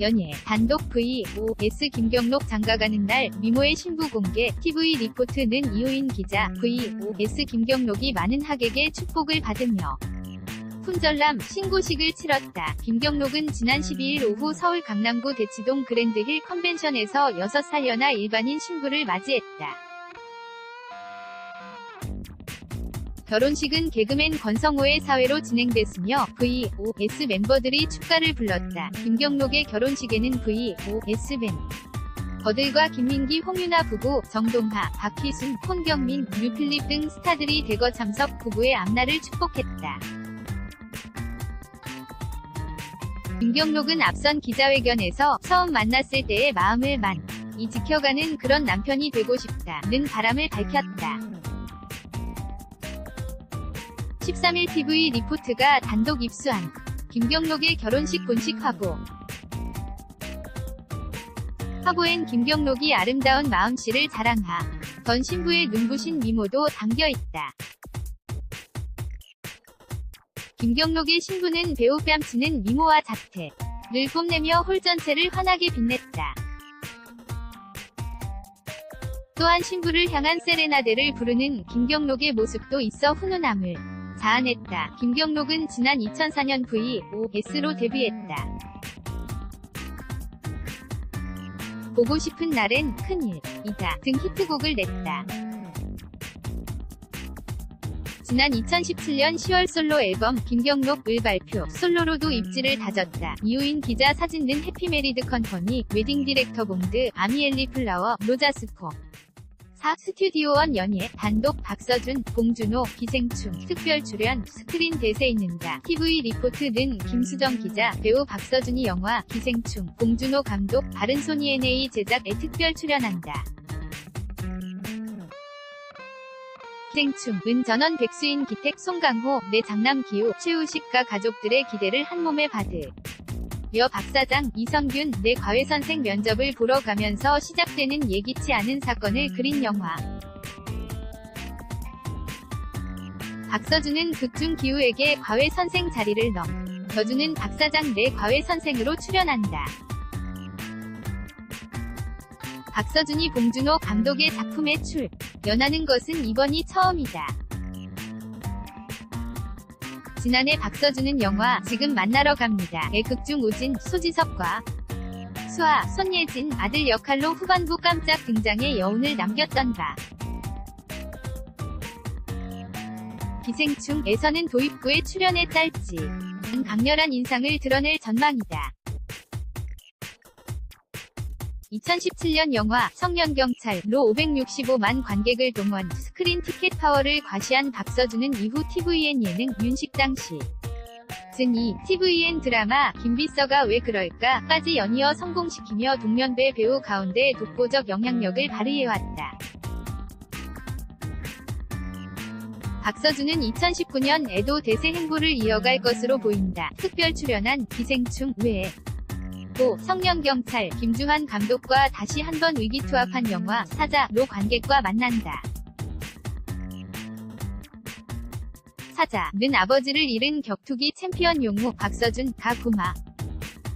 연예, 단독 V, O, S 김경록 장가가는 날, 미모의 신부 공개, TV 리포트는 이호인 기자, V, O, S 김경록이 많은 하객의 축복을 받으며 품절남 신고식을 치렀다. 김경록은 지난 12일 오후 서울 강남구 대치동 그랜드힐 컨벤션에서 6살 연하 일반인 신부를 맞이했다. 결혼식은 개그맨 권성호의 사회로 진행됐으며 V.O.S 멤버들이 축가를 불렀다. 김경록의 결혼식에는 V.O.S 밴 버들과 김민기 홍윤아 부부, 정동하, 박희순, 손경민, 류필립 등 스타들이 대거 참석 부부의 앞날을 축복했다. 김경록은 앞선 기자회견에서 처음 만났을 때의 마음을 많이 지켜가는 그런 남편이 되고 싶다 는 바람을 밝혔다. 13일 TV 리포트가 단독 입수한 김경록의 결혼식 본식 화보. 화보엔 김경록이 아름다운 마음씨를 자랑하. 전 신부의 눈부신 미모도 담겨있다. 김경록의 신부는 배우 뺨치는 미모와 자태를 뽐내며 홀 전체를 환하게 빛냈다. 또한 신부를 향한 세레나데를 부르는 김경록의 모습도 있어 훈훈함을 자아냈다. 김경록은 지난 2004년 V.O.S로 데뷔했다. 보고 싶은 날엔 큰일 이다 등 히트곡을 냈다. 지난 2017년 10월 솔로 앨범 김경록을 발표, 솔로로도 입지를 다졌다. 이후인 기자 사진 는 해피메리드 컴퍼니, 웨딩 디렉터 봉드, 아미엘리 플라워, 로자스코. 4. 스튜디오원 연예, 단독 박서준, 봉준호, 기생충, 특별 출연, 스크린 대세 있는다. TV 리포트는 김수정 기자, 배우 박서준이 영화, 기생충, 봉준호 감독, 바른손이 NA 제작에 특별 출연한다. 기생충은 전원 백수인 기택 송강호, 내 장남 기우, 최우식과 가족들의 기대를 한몸에 받을. 여 박사장 이성균 내 과외선생 면접을 보러 가면서 시작되는 예기치 않은 사건을 그린 영화. 박서준은 극중 기우에게 과외선생 자리를 넘겨주는 박사장 내 과외선생으로 출연한다. 박서준이 봉준호 감독의 작품에 출 연하는 것은 이번이 처음이다. 지난해 박서준은 영화 지금 만나러 갑니다.의 극중 우진, 소지섭과 수아, 손예진 아들 역할로 후반부 깜짝 등장에 여운을 남겼던 바 기생충에서는 도입부에 출연해 짧지 강렬한 인상을 드러낼 전망이다. 2017년 영화 청년경찰로 565만 관객을 동원 스크린 티켓 파워를 과시한 박서준은 이후 TVN 예능 윤식 당시 즈니 TVN 드라마 김비서가 왜 그럴까까지 연이어 성공시키며 동년배 배우 가운데 독보적 영향력을 발휘해왔다. 박서준은 2019년 에도 대세 행보를 이어갈 것으로 보인다. 특별 출연한 기생충 외에 고 성년경찰 김주환 감독과 다시 한번 위기투합한 영화 사자로 관객과 만난다. 사자는 아버지를 잃은 격투기 챔피언 용우 박서준 가구마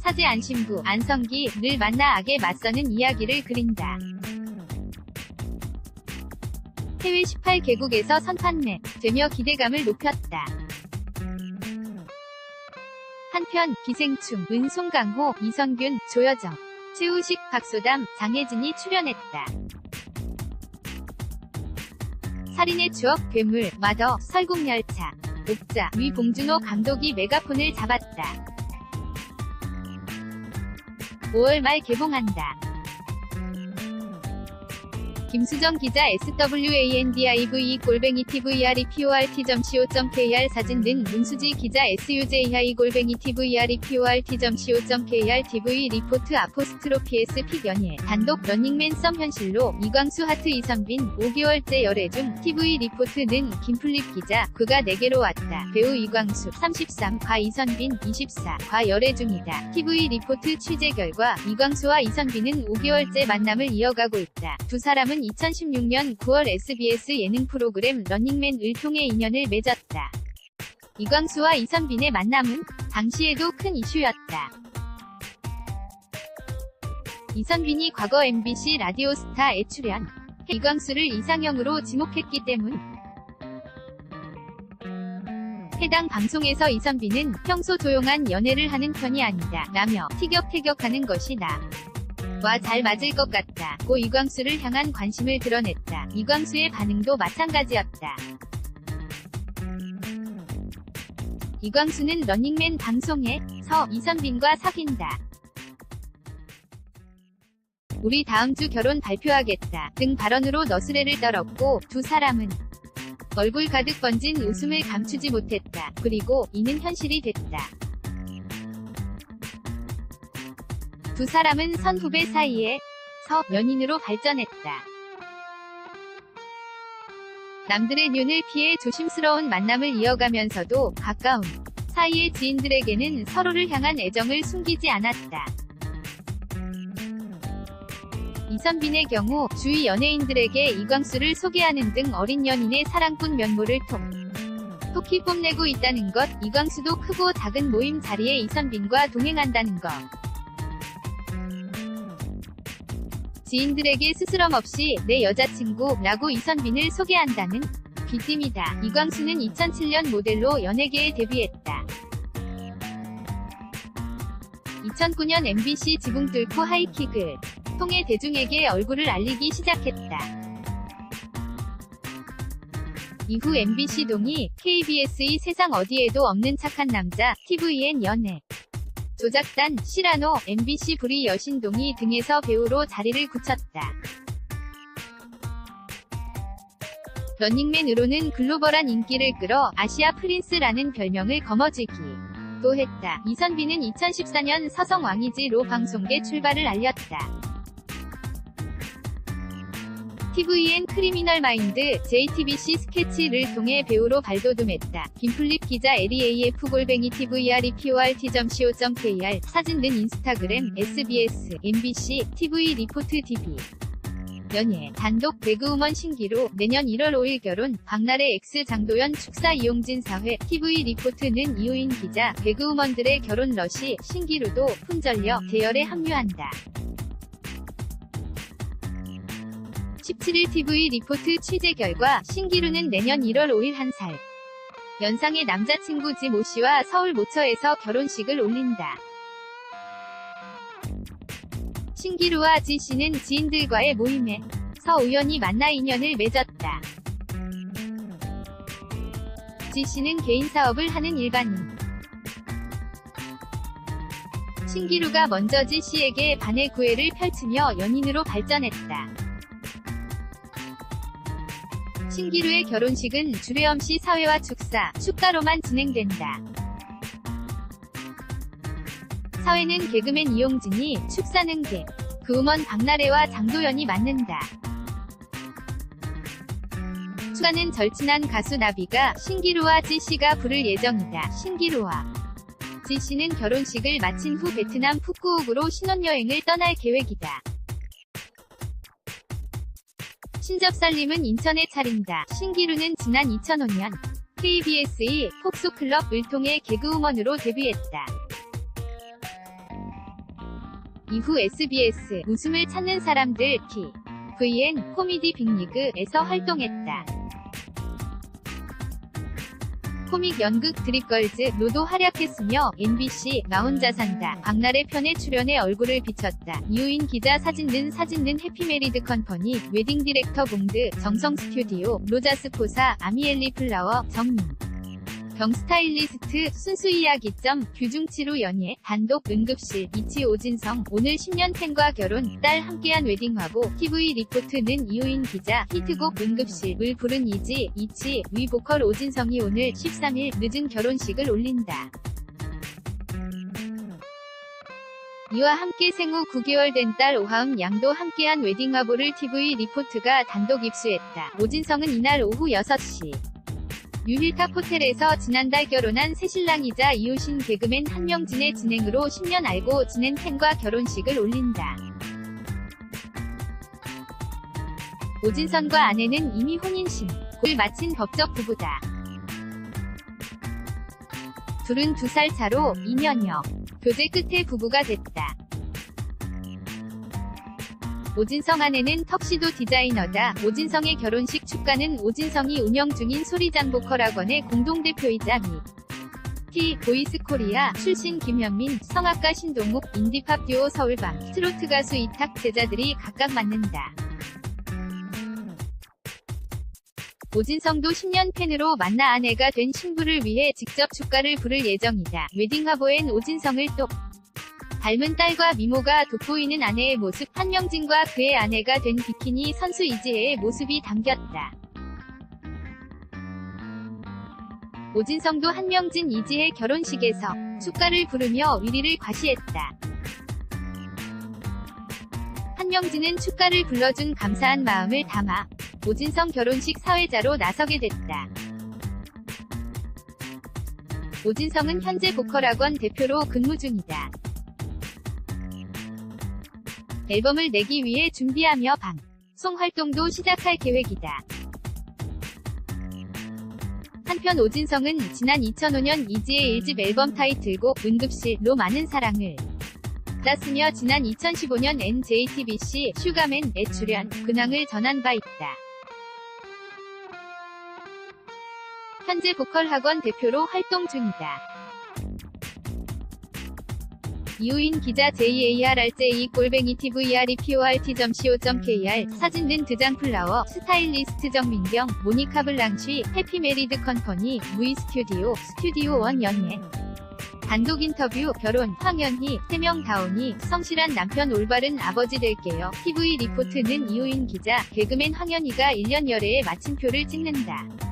사제 안신부 안성기를 만나 악에 맞서는 이야기를 그린다. 해외 18개국에서 선판매 되며 기대감을 높였다. 한편 기생충 은 송강호, 이성균, 조여정, 최우식, 박소담, 장혜진이 출연했다. 살인의 추억, 괴물, 마더, 설국열차, 옥자, 위 봉준호 감독이 메가폰을 잡았다. 5월 말 개봉한다. 김수정 기자 SWANDIVE 골뱅이 TVREPORT.co.kr 사진 등 문수지 기자 SUJI 골뱅이 TVREPORT.co.kr TV 리포트 아포스트로피 S 픽 연예 단독 런닝맨 썸 현실로 이광수 하트 이선빈 5개월째 열애 중 TV 리포트는 김플립 기자 그가 내게로 왔다. 배우 이광수 33과 이선빈 24과 열애 중이다. TV 리포트 취재 결과 이광수와 이선빈은 5개월째 만남을 이어가고 있다. 두 사람은 2016년 9월 SBS 예능 프로그램 런닝맨을 통해 인연을 맺었다. 이광수와 이선빈의 만남은 당시에도 큰 이슈였다. 이선빈이 과거 MBC 라디오 스타에 출연. 이광수를 이상형으로 지목했기 때문. 해당 방송에서 이선빈은 평소 조용한 연애를 하는 편이 아니다. 라며 티격태격하는 것이 나. 와잘 맞을 것 같다. 고 이광수를 향한 관심을 드러냈다. 이광수의 반응도 마찬가지였다. 이광수는 러닝맨 방송에 서 이선빈과 사귄다. 우리 다음 주 결혼 발표하겠다 등 발언으로 너스레를 떨었고 두 사람은 얼굴 가득 번진 웃음을 감추지 못했다. 그리고 이는 현실이 됐다. 두 사람은 선후배 사이에서 연인으로 발전했다. 남들의 눈을 피해 조심스러운 만남을 이어가면서도 가까운 사이의 지인들에게는 서로를 향한 애정을 숨기지 않았다. 이선빈의 경우 주위 연예인들에게 이광수를 소개하는 등 어린 연인의 사랑꾼 면모를 톡 톡히 뽐내고 있다는 것, 이광수도 크고 작은 모임 자리에 이선빈과 동행한다는 것. 지인들에게 스스럼 없이 내 여자친구라고 이선빈을 소개한다는 귀띔이다. 이광수는 2007년 모델로 연예계에 데뷔했다. 2009년 MBC 지붕 뚫고 하이킥을 통해 대중에게 얼굴을 알리기 시작했다. 이후 MBC 동이 KBS의 세상 어디에도 없는 착한 남자, TVN 연애, 조작단, 시라노, MBC 불의 여신동이 등에서 배우로 자리를 굳혔다. 런닝맨으로는 글로벌한 인기를 끌어 아시아 프린스라는 별명을 거머쥐기 도 했다. 이선빈은 2014년 서성 왕이지로 방송계 출발을 알렸다. TVN 크리미널 마인드, JTBC 스케치를 통해 배우로 발돋움했다. 김플립 기자 LEAF 골뱅이 TVREPORT.co.kr 사진 등 인스타그램, SBS, MBC, TV 리포트 TV. 연예, 단독 배그우먼 신기루, 내년 1월 5일 결혼, 박나래 X 장도연 축사 이용진 사회, TV 리포트는 이호인 기자, 배그우먼들의 결혼 러시, 신기루도 품절려 대열에 합류한다. 17일 TV 리포트 취재 결과 신기루는 내년 1월 5일 한 살. 연상의 남자친구 지 모 씨와 서울 모처에서 결혼식을 올린다. 신기루와 지 씨는 지인들과의 모임에 서 우연히 만나 인연을 맺었다. 지 씨는 개인 사업을 하는 일반인. 신기루가 먼저 지 씨에게 반의 구애를 펼치며 연인으로 발전했다. 신기루의 결혼식은 주례엄씨 사회와 축사, 축가로만 진행된다. 사회는 개그맨 이용진이, 축사는 개, 그우먼 박나래와 장도연이 맡는다. 축가는 절친한 가수 나비가 신기루와 지씨가 부를 예정이다. 신기루와 지씨는 결혼식을 마친 후 베트남 푸꾸옥으로 신혼여행을 떠날 계획이다. 신접살림은 인천에 차린다. 신기루는 지난 2005년 KBS의 폭소클럽을 통해 개그우먼으로 데뷔했다. 이후 SBS 웃음을 찾는 사람들 키 VN 코미디 빅리그에서 활동했다. 코믹 연극 드립걸즈 로도 활약했으며 MBC 나 혼자 산다 박나래 편에 출연해 얼굴을 비쳤다. 이우인 기자 사진 든 사진 든 해피메리드 컴퍼니 웨딩 디렉터 봉드 정성 스튜디오 로자스 포사 아미엘리 플라워 정민 경 스타일리스트 순수 이야기점 규중치로 연예 단독 응급실 이치 오진성 오늘 10년 팬과 결혼 딸 함께한 웨딩화보 TV 리포트는 이호인 기자 히트곡 응급실을 부른 이지 이치 위 보컬 오진성이 오늘 13일 늦은 결혼식을 올린다. 이와 함께 생후 9개월 된 딸 오하음 양도 함께한 웨딩화보를 TV 리포트가 단독 입수했다. 오진성은 이날 오후 6시 뉴힐탑 호텔에서 지난달 결혼한 새신랑이자 이웃인 개그맨 한명진의 진행으로 10년 알고 지낸 팬과 결혼식을 올린다. 오진선과 아내는 이미 혼인신고를 마친 법적 부부다. 둘은 두 살 차로 2년여 교제 끝에 부부가 됐다. 오진성 아내는 턱시도 디자이너다. 오진성의 결혼식 축가는 오진성이 운영 중인 소리장 보컬 학원의 공동대표이자 미. 티 보이스 코리아 출신 김현민, 성악가 신동욱, 인디팝 듀오 서울밤, 트로트 가수 이탁 제자들이 각각 맡는다. 오진성도 10년 팬으로 만나 아내가 된 신부를 위해 직접 축가를 부를 예정이다. 웨딩 화보엔 오진성을 또 닮은 딸과 미모가 돋보이는 아내의 모습 한명진과 그의 아내가 된 비키니 선수 이지혜의 모습이 담겼다. 오진성도 한명진 이지혜 결혼식에서 축가를 부르며 위리를 과시했다. 한명진은 축가를 불러준 감사한 마음을 담아 오진성 결혼식 사회자로 나서게 됐다. 오진성은 현재 보컬학원 대표로 근무 중이다. 앨범을 내기 위해 준비하며 방송 활동도 시작할 계획이다. 한편 오진성은 지난 2005년 이지의 1집 앨범 타이틀곡 응급실로 많은 사랑을 땄으며 지난 2015년 NJTBC 슈가맨에 출연, 근황을 전한 바 있다. 현재 보컬 학원 대표로 활동 중이다. 이우인 기자 JARRJ 골뱅이 TVREPORT.co.kr 사진 든 드장 플라워 스타일리스트 정민경 모니카 블랑쉬 해피메리드 컨퍼니 무이 스튜디오 스튜디오 원 연예 단독 인터뷰 결혼 황현희 세명 다운이 성실한 남편 올바른 아버지 될게요. TV 리포트는 이우인 기자 개그맨 황현희가 1년 열애에 마침표를 찍는다.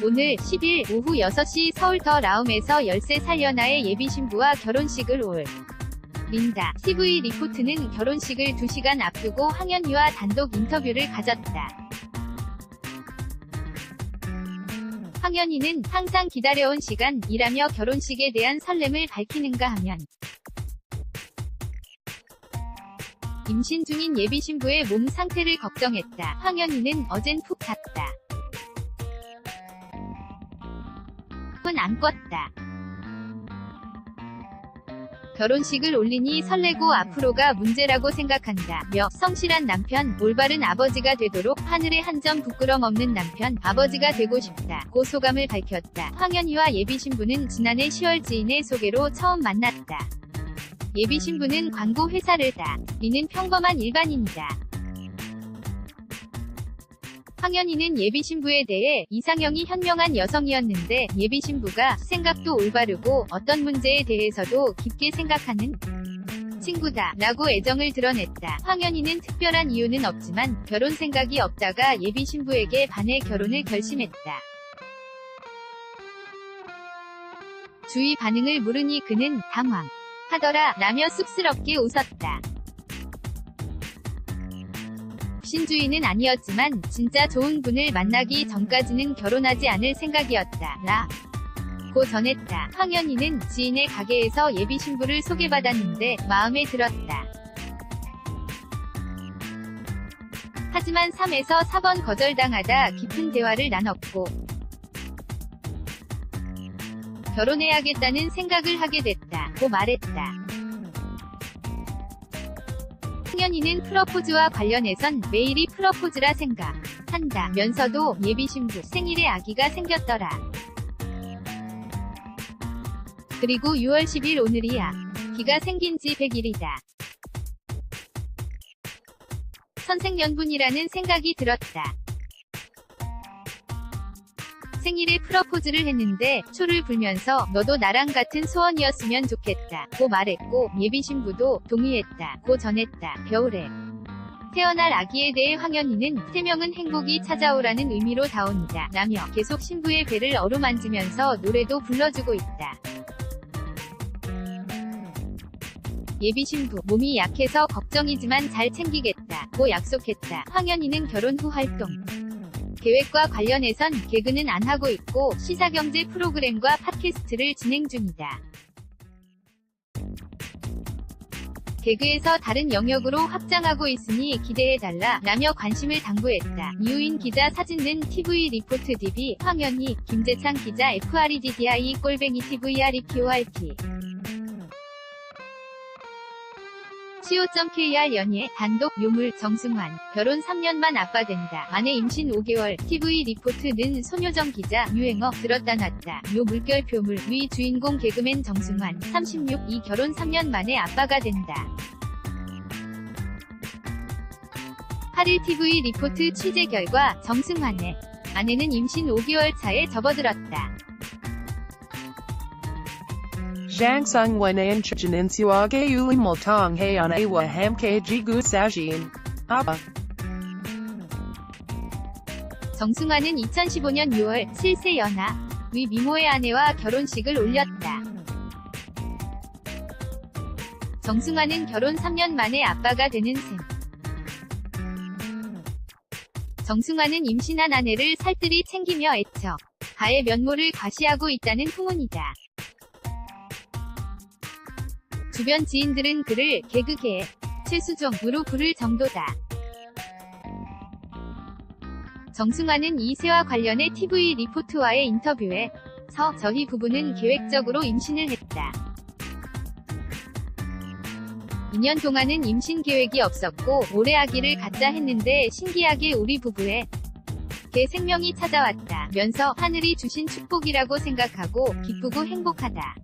오늘 10일 오후 6시 서울 더 라움에서 13살 연하의 예비신부와 결혼식을 올 린다. TV 리포트는 결혼식을 2시간 앞두고 황현희와 단독 인터뷰를 가졌다. 황현희는 항상 기다려온 시간이라며 결혼식에 대한 설렘을 밝히는가 하면 임신 중인 예비신부의 몸 상태를 걱정했다. 황현희는 어젠 푹 잤다. 꿈은 안 꿨다. 결혼식을 올리니 설레고 앞으로가 문제라고 생각한다. 며 성실한 남편, 올바른 아버지가 되도록 하늘에 한 점 부끄럼 없는 남편, 아버지가 되고 싶다. 고 소감을 밝혔다. 황현희와 예비신부는 지난해 10월 지인의 소개로 처음 만났다. 예비신부는 광고 회사를 다. 이는 평범한 일반인이다. 황현희는 예비신부에 대해 이상형이 현명한 여성이었는데 예비신부가 생각도 올바르고 어떤 문제에 대해서도 깊게 생각하는 친구다 라고 애정을 드러냈다. 황현희는 특별한 이유는 없지만 결혼 생각이 없다가 예비신부에게 반해 결혼을 결심했다. 주위 반응을 물으니 그는 당황 하더라 라며 쑥스럽게 웃었다. 신주인은 아니었지만 진짜 좋은 분을 만나기 전까지는 결혼하지 않을 생각이었다. 라. 고 전했다. 황현희는 지인의 가게에서 예비 신부를 소개받았는데 마음에 들었다. 하지만 3에서 4번 거절당하다 깊은 대화를 나눴고 결혼해야겠다는 생각을 하게 됐다. 고 말했다. 현이는 프러포즈와 관련해선 매일이 프러포즈라 생각한다 면서도 예비신부 생일에 아기가 생겼더라. 그리고 6월 10일 오늘이야. 기가 생긴 지 100일이다. 선생연분이라는 생각이 들었다. 생일에 프러포즈를 했는데 초를 불면서 너도 나랑 같은 소원이었으면 좋겠다. 고 말했고 예비 신부도 동의했다. 고 전했다. 겨울에 태어날 아기에 대해 황현희는 세명은 행복이 찾아오라는 의미로 다온이다. 라며 계속 신부의 배를 어루만지면서 노래도 불러주고 있다. 예비 신부 몸이 약해서 걱정이지만 잘 챙기겠다. 고 약속했다. 황현희는 결혼 후 활동 계획과 관련해선 개그는 안 하고 있고 시사경제 프로그램과 팟캐스트를 진행 중이다. 개그에서 다른 영역으로 확장하고 있으니 기대해달라 라며 관심을 당부했다. 이우인 기자 사진는 TV 리포트 DB 황현희, 김재창 기자 FREDDI 꼴뱅이 TVREPORT co.kr 연예 단독 요물 정승환. 결혼 3년 만 아빠 된다. 아내 임신 5개월. TV 리포트는 손효정 기자 유행어 들었다 놨다. 요 물결 표물. 위 주인공 개그맨 정승환. 36 이 결혼 3년 만에 아빠가 된다. 8일 TV 리포트 취재 결과 정승환의 아내는 임신 5개월 차에 접어들었다. Zhang Sung Wen An Chichen Suage Uli Multong Hayan Awa Ham Kg Gu Sajin. Abba. 정승환은 2015년 6월 실세 연하 위 미모의 아내와 결혼식을 올렸다. 정승환은 결혼 3년 만에 아빠가 되는 셈. 정승환은 임신한 아내를 살뜰히 챙기며 애처 가의 면모를 과시하고 있다는 후문이다. 주변 지인들은 그를 개그계 최수종으로 부를 정도다. 정승환은 이세와 관련해 TV 리포트와의 인터뷰에 서 저희 부부는 계획적으로 임신을 했다. 2년 동안은 임신 계획이 없었고 올해 아기를 갖자 했는데 신기하게 우리 부부에 개 생명이 찾아왔다 면서 하늘이 주신 축복이라고 생각하고 기쁘고 행복하다.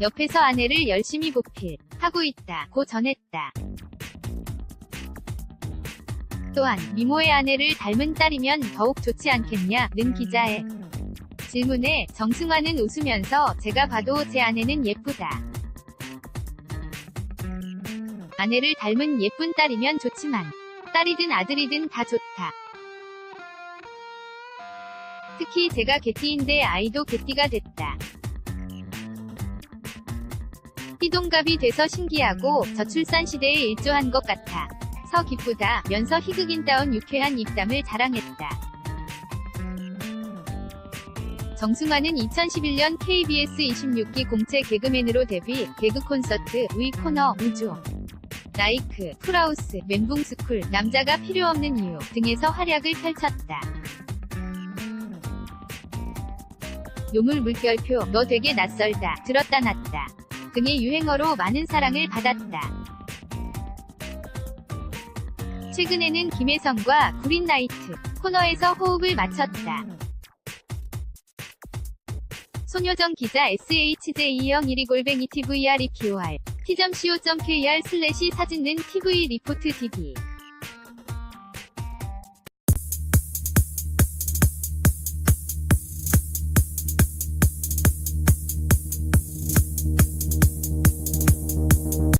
옆에서 아내를 열심히 보필 하고 있다 고 전했다. 또한 미모의 아내를 닮은 딸이면 더욱 좋지 않겠냐 는 기자의 질문에 정승환은 웃으면서 제가 봐도 제 아내는 예쁘다. 아내를 닮은 예쁜 딸이면 좋지만 딸이든 아들이든 다 좋다. 특히 제가 개띠인데 아이도 개띠가 됐다. 띠동갑이 돼서 신기하고 저출산 시대에 일조한 것 같아. 서 기쁘다 면서 희극인다운 유쾌한 입담을 자랑했다. 정승환은 2011년 KBS 26기 공채 개그맨으로 데뷔, 개그 콘서트, 위 코너, 우주, 라이크, 풀하우스, 멘붕스쿨, 남자가 필요 없는 이유 등에서 활약을 펼쳤다. 요물 물결표, 너 되게 낯설다, 들었다 놨다 등의 유행어로 많은 사랑을 받았다. 최근에는 김혜성과 구린나이트 코너에서 호흡을 맞췄다. 손효정 기자 SHJ201 골뱅이 TVR EPOR T.co.kr 슬래시 사진는 TV 리포트 DB